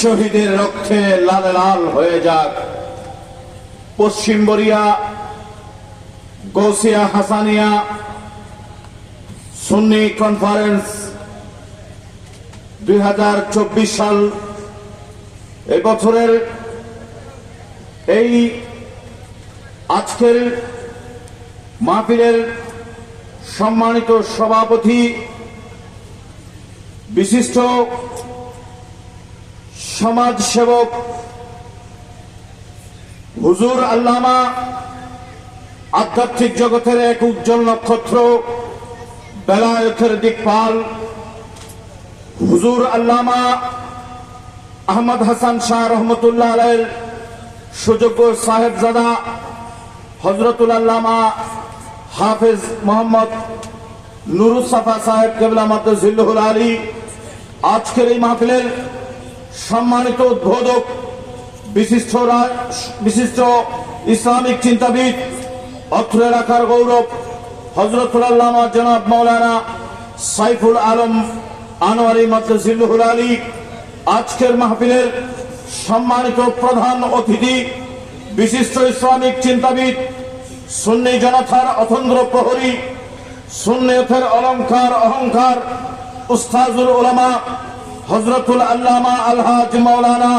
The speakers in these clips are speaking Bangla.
শহীদের রক্তে লাল লাল হয়ে যাক। পশ্চিম বরিয়া, গৌসিয়া হাসানিয়া, সুন্নি কনফারেন্স দুই হাজার চব্বিশ সাল। এবছরের এই আজকের মাহফিলের সম্মানিত সভাপতি, বিশিষ্ট সমাজ সেবক, হুজুর আল্লামা, আধ্যাত্মিক জগতের এক উজ্জ্বল নক্ষত্র, বেলায়তের দিকপাল, হুজুর আল্লামা আহমদ হাসান শাহ রহমতুল্লাহ আলের সুযোগ্য সাহেবজাদা হজরতুল আল্লামা হাফেজ মোহাম্মদ নুরুসাফা সাহেব কেবলা মাদ্দুল আলী। আজকের এই মাহফিলের সম্মানিত উদ্বোধক বিশিষ্ট বিশিষ্ট ইসলামিক চিন্তাবিদ, অত্র এলাকার গৌরব হজরতুল আল্লামা জনাব মৌলানা সাইফুল আলম আনোয়ারি মাদ্দুল আলী, আজকের মাহফিলের সম্মানিত প্রধান অতিথি, বিশিষ্ট ইসলামিক চিন্তাবিদ, সুন্নি জনতার অতন্দ্র প্রহরী, সুন্নিয়তের অলংকার অহংকার উস্তাজুল ওলামা হজরতুল আল্লামা আলহাজ মাওলানা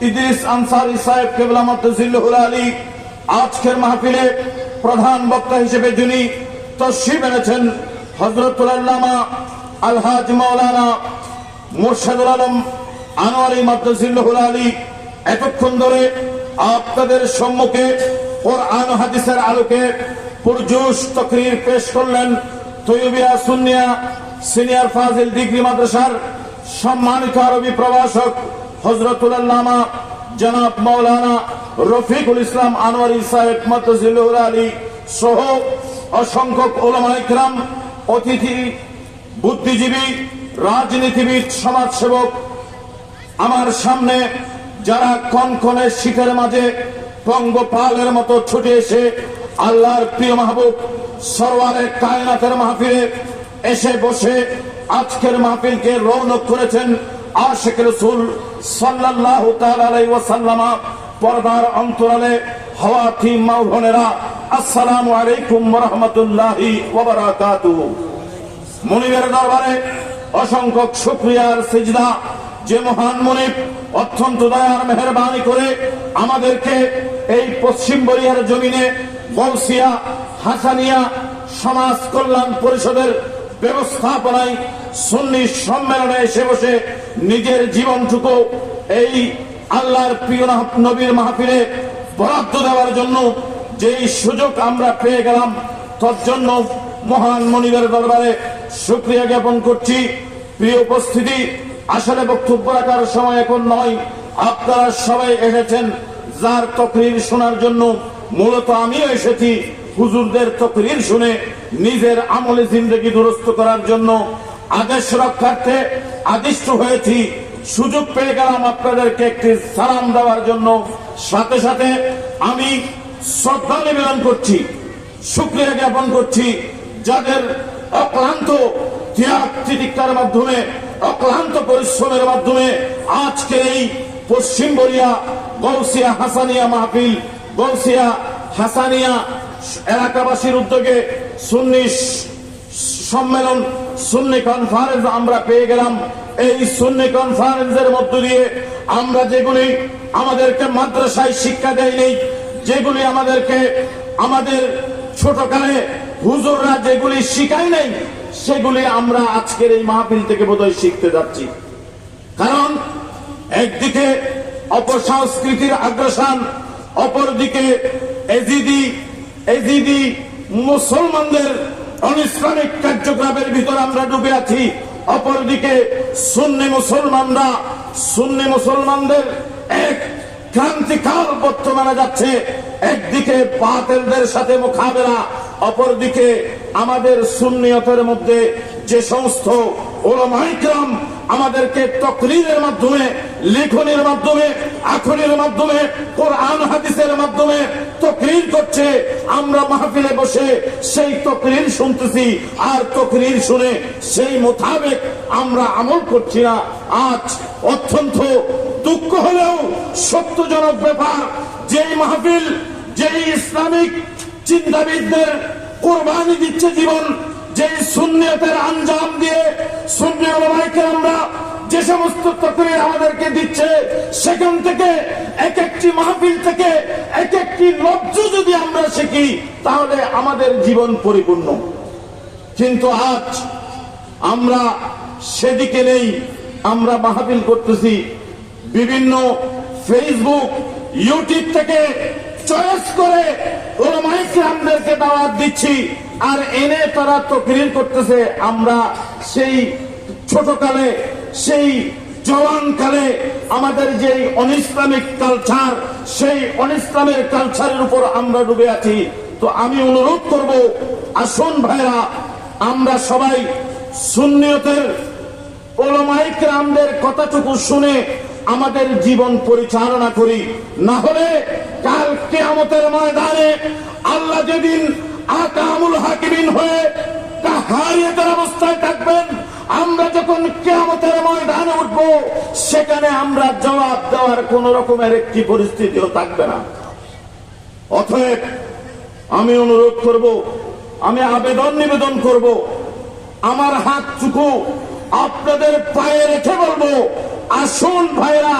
ইদ্রিস আনসারি সাহেব কেবলা মদ্দুল আলী আজকের মাহফিলে প্রধান বক্তা হিসেবে যিনি তশরিফ এনেছেন হজরতুল আল্লামা আলহাজ মাওলানা মুর্শিদুল আলম আনোয়ারি মাদ্দুল আলী, এতক্ষণ ধরে আপনাদের সম্মুখে কোরআন হাদিসের আলোকে পুরজুস তকরির পেশ করলেন তৈবিয়া সুনিয়া সিনিয়র ফাজিল ডিগ্রি মাদ্রাসার সম্মানিত আরবি প্রভাষক হজরতুল আল্লামা জনাব মৌলানা রফিকুল ইসলাম আনোয়ারি সাহেব মতজিল্লুর আলী সহ অসংখ্য ওলামা ইকরাম অতিথি, বুদ্ধিজীবী, রাজনীতিবিদ, সমাজসেবক, আমার সামনে যারা কনকনে শীতের মাঝে পঙ্গপালের মতো ছুটে এসে আল্লাহর প্রিয় মাহবুব সরওয়ারের কায়নাতের মাহফিলে এসে বসে আজকের মাহফিলকে রৌনক করেছেন আশেখ রসুল আলাইহি ওয়াসাল্লামা। পর্দার অন্তরালে হওয়া হাওয়াতি মাওভনেরা আসসালামু আলাইকুম রাহমাতুল্লাহি মনিবের দরবারে অসংখ্য শুক্রিয়ার সিজদা। যে মহান মনিব অত্যন্ত দয়ার মেহরবানি করে আমাদেরকে এই পশ্চিম বরিয়ার জমিনে গলসিয়া হাসানিয়া সমাজ কল্যাণ পরিষদের ব্যবস্থাপনায় সুন্নি সম্মেলনে এসে বসে নিজের জীবনটুকু এই আল্লাহর প্রিয় নবীর মাহফিলে বরাদ্দ দেওয়ার জন্য যেই সুযোগ আমরা পেয়ে গেলাম, তোর জন্য মহান মনিবের দরবারে শুক্রিয়া জ্ঞাপন করছি। প্রিয় উপস্থিতি, আসলে বক্তব্য রাখার সময় এখন নয়। আপনারা সবাই এসেছেন যার তকরির শোনার জন্য। মূলত আমিও এসেছি। হুজুরদের তকরির শুনে নিজের আমলে জিন্দগি দুরস্ত করার জন্য আদেশ রক্ষার্থে আদিষ্ট হয়েছি। সুযোগ পেয়ে গেলাম আপনাদেরকে একটি সালাম দেওয়ার জন্য। সাথে সাথে আমি শ্রদ্ধা নিবেদন করছি, শুক্রিয়া জ্ঞাপন করছি। যাদের অক্লান্ত ত্যাগ মাধ্যমে, অক্লান্ত পরিশ্রমের মাধ্যমে আজকে এই পশ্চিম বরিয়া গৌসিয়া হাসানিয়া মাহফিল, গৌসিয়া হাসানিয়া এলাকাবাসীর উদ্যোগে সুন্নি সম্মেলন, সুন্নি কনফারেন্স আমরা পেয়ে গেলাম। এই সুন্নি কনফারেন্সের মধ্য দিয়ে আমরা যেগুলি আমাদেরকে মাদ্রাসায় শিক্ষা দেয়নি, যেগুলি আমাদেরকে আমাদের ছোটকালে হুজুররা যেগুলি শিখাই নাই, সেগুলি আমরা আজকের এই মাহফিল থেকে বোধহয় শিখতে যাচ্ছি। কারণ একদিকে অপসংস্কৃতির আগ্রাসন, অপরদিকে এজিদি এজিদি মুসলমানদের অনিসলামিক কার্যক্রমের ভিতর আমরা ডুবে আছি। অপরদিকে সুন্নি মুসলমানরা, সুন্নি মুসলমানদের এক ক্রান্তিকাল বর্তমানে যাচ্ছে। একদিকে বাতেলদের সাথে মোকাবেলা, অপরদিকে আমাদের সুন্নিয়তের মধ্যে যে সমস্ত ওলমাইকরাম আমাদেরকে তকরিরের মাধ্যমে, লেখনের মাধ্যমে আখরের মাধ্যমে, কোরআন, হাদিসের মাধ্যমে তকরির করছে, আমরা মাহফিলে বসে সেই তকরির শুনতেছি, আর তকরির শুনে সেই মোতাবেক আমরা আমল করছি না। আজ অত্যন্ত দুঃখ হলেও সত্যজনক ব্যাপার, যেই মাহফিল, যেই ইসলামিক চিন্তাবিদদের কোরবানি দিচ্ছে জীবন, যেই সুন্নিয়তের আঞ্জাম দিয়ে ওলামাইকে আমরা যে সমস্ত তকরির আমাদেরকে দিচ্ছে, সেখান থেকে এক একটি মাহফিল থেকে এক একটি লব্জ যদি আমরা শিখি, তাহলে আমাদের জীবন পরিপূর্ণ। কিন্তু আজ আমরা সেদিকে নেই, আমরা মাহফিল করতেছি বিভিন্ন ফেসবুক ইউটিউব থেকে চয়েস করে ওলামাইকরামদেরকে দাওয়াত দিচ্ছি, আর এনে তারা তকরির করতেছে। আমরা সেই ছোটকালে সেই জওয়ানকালে আমাদের যে অনিসলামিক কালচার সেই অনিসলামের কালচারের উপর আমরা ডুবে আছি। তো আমি অনুরোধ করব, আসুন ভাইরা, আমরা সবাই সুন্নিয়তের ওলামাইক রামদের কথাটুকু শুনে আমাদের জীবন পরিচালনা করি। না হলে কাল কেয়ামতের ময়দানে আল্লাহ যেদিন আকামুল হাকিমিন হয়ে হারিয়েতের অবস্থায় থাকবেন আমরা যখন কেয়ামতের ময়দানে উঠব, সেখানে আমরা জবাব দেওয়ার কোন রকমের একটি পরিস্থিতিও থাকবে না। অতএব আমি অনুরোধ করব, আমি আবেদন নিবেদন করব, আমার হাত চুকু, আপনাদের পায়ে রেখে বলব, আসুন ভাইরা,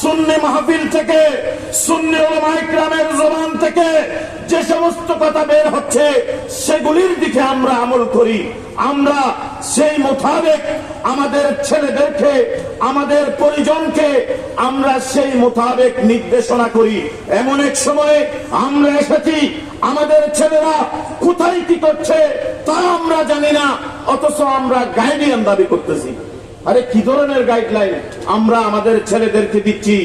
সুন্নি মাহফিল থেকে, সুন্নি ওলামাইকরামের জবান থেকে যে সমস্ত কথা বের হচ্ছে, সেগুলির দিকে আমরা আমল করি। আমরা সেই মোতাবেক আমাদের ছেলেদেরকে, আমাদের পরিজনকে আমরা সেই মোতাবেক নির্দেশনা করি। এমন এক সময়ে আমরা এসেছি, আমাদের ছেলেরা কোথায় কি করছে তা আমরা জানি না, অথচ আমরা গাইডিয়ান দাবি করতেছি। আরে কি ধরনের গাইডলাইন আমরা আমাদের ছেলেদেরকে দিচ্ছি।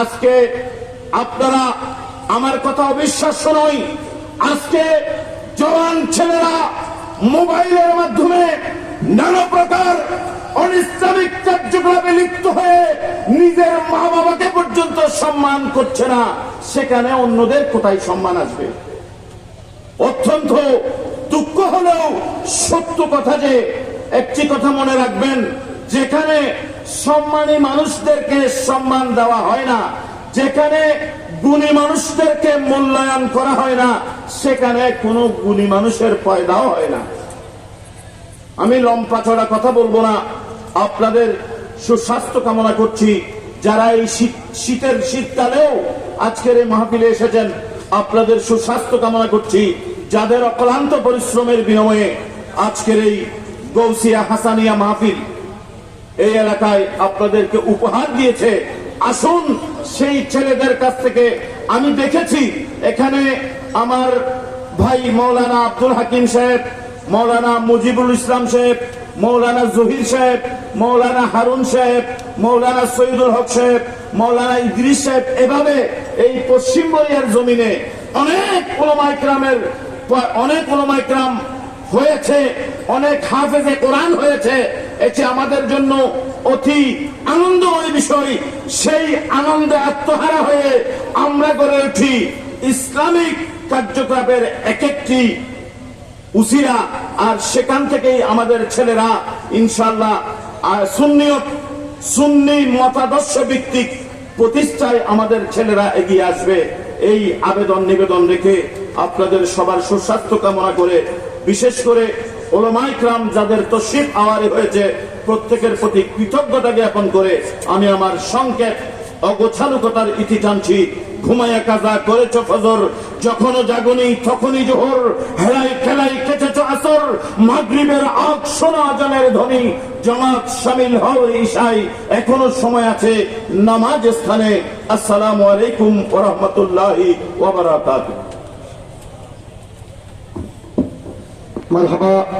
আজকে আপনারা আমার কথা অবিশ্বাস্য নয়। আজকে জওয়ান ছেলেরা মোবাইলের মাধ্যমে নানা প্রকার অনিসলামিক কার্যকলাপে লিপ্ত হয়ে নিজের মা বাবাকে পর্যন্ত সম্মান করছে না, সেখানে অন্যদের কোথায় সম্মান আসবে? অত্যন্ত দুঃখ হলেও সত্য কথা যে, একটি কথা মনে রাখবেন, যেখানে সম্মানী মানুষদেরকে সম্মান দেওয়া হয় না যেখানে গুণী মানুষদেরকে মূল্যায়ন করা হয় না, সেখানে কোনো গুণী মানুষের পয়দাও হয় না। আমি লম্পা চড়া কথা বলব না। আপনাদের সুস্বাস্থ্য কামনা করছি। যারা এই শীত, শীতের শীতকালেও আজকের এই মাহফিলে এসেছেন, আপনাদের সুস্বাস্থ্য কামনা করছি। যাদের অক্লান্ত পরিশ্রমের বিনিময়ে আজকের এই গৌসিয়া হাসানিয়া মাহফিল এই এলাকায় আপনাদেরকে উপহার দিয়েছে, আসুন সেই ছেলেদের কাছ থেকে আমি দেখেছি, এখানে আমার ভাই মৌলানা আব্দুল হাকিম সাহেব, মৌলানা মুজিবুল ইসলাম সাহেব, মৌলানা জহির সাহেব, মৌলানা হারুন সাহেব, মৌলানা সৈয়দুল হক সাহেব, মৌলানা ইদ্রিস সাহেব, এভাবে এই পশ্চিম বলিয়ার জমিনে অনেক ওলামাইকরামের অনেক ওলামাইকরাম হয়েছে, অনেক হাফেজে কোরআন হয়েছে। এটি আমাদের জন্য অতি আনন্দময় বিষয়। সেই আনন্দে আত্মহারা হয়ে আমরা গড়ে উঠি ইসলামিক কার্যকলাপের এক একটি উসিরা আর সেখান থেকেই আমাদের ছেলেরা ইনশাল্লাহ সুন্নি মতাদর্শ ভিত্তিক প্রতিষ্ঠায় আমাদের ছেলেরা এগিয়ে আসবে। এই আবেদন নিবেদন রেখে আপনাদের সবার সুস্বাস্থ্য কামনা করে, বিশেষ করে ওলমাইকরাম যাদের তশিফ আওয়ারে হয়েছে প্রত্যেকের প্রতি কৃতজ্ঞতা জ্ঞাপন করে আমি আমার সংকেত, অগোছালুকতার ইতি টানছি। ঘুমায়া কাজা করেছ ফজর, যখনও তখনই জোহর। হেলাই খেলাই কেচেছ আসর, মাগরিবের আগ সোনা জানের ধ্বনি। জামাত সামিল হও ঈশাই এখনও সময় আছে নামাজ স্থানে। আসসালামু আলাইকুম ওরহমতুল্লাহি ওবরাকাত মারহাবা।